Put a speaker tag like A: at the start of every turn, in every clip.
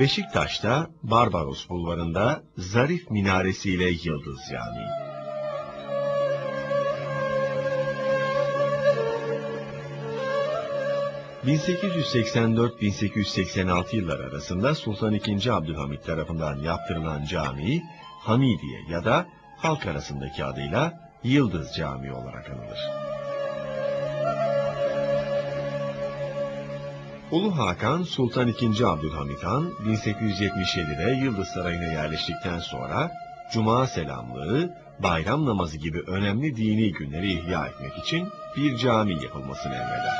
A: Beşiktaş'ta Barbaros Bulvarı'nda zarif minaresiyle Yıldız Camii. ...1884-1886 yıllar arasında Sultan II. Abdülhamit tarafından yaptırılan cami... ...Hamidiye ya da halk arasındaki adıyla Yıldız Camii olarak anılır. Ulu Hakan Sultan II. Abdülhamit Han 1877'de Yıldız Sarayı'na yerleştikten sonra Cuma selamlığı, bayram namazı gibi önemli dini günleri ihya etmek için bir cami yapılmasını emreder.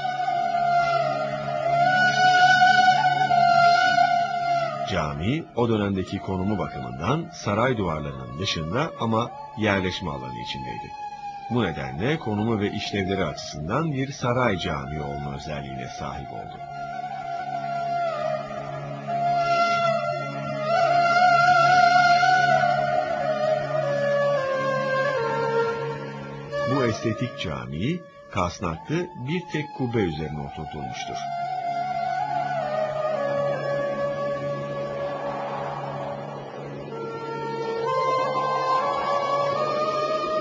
A: Cami o dönemdeki konumu bakımından saray duvarlarının dışında ama yerleşme alanı içindeydi. Bu nedenle konumu ve işlevleri açısından bir saray camii olma özelliğine sahip oldu. Estetik cami, kasnaklı bir tek kubbe üzerine oturtulmuştur.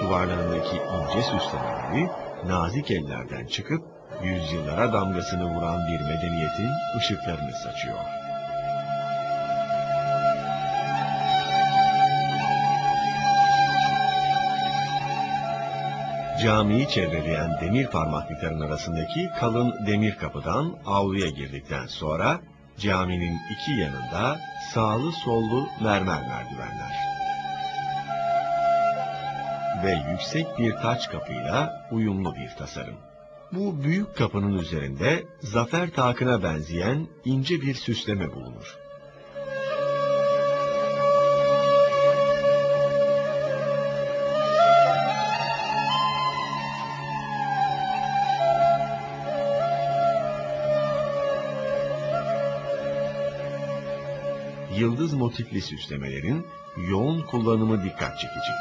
A: Duvarlarındaki ince süslemeleri nazik ellerden çıkıp yüzyıllara damgasını vuran bir medeniyetin ışıklarını saçıyor. Camiyi çevreleyen demir parmaklıkların arasındaki kalın demir kapıdan avluya girdikten sonra caminin iki yanında sağlı sollu mermer merdivenler ve yüksek bir taç kapıyla uyumlu bir tasarım. Bu büyük kapının üzerinde zafer takına benzeyen ince bir süsleme bulunur. Yıldız motifli süslemelerin yoğun kullanımı dikkat çekici.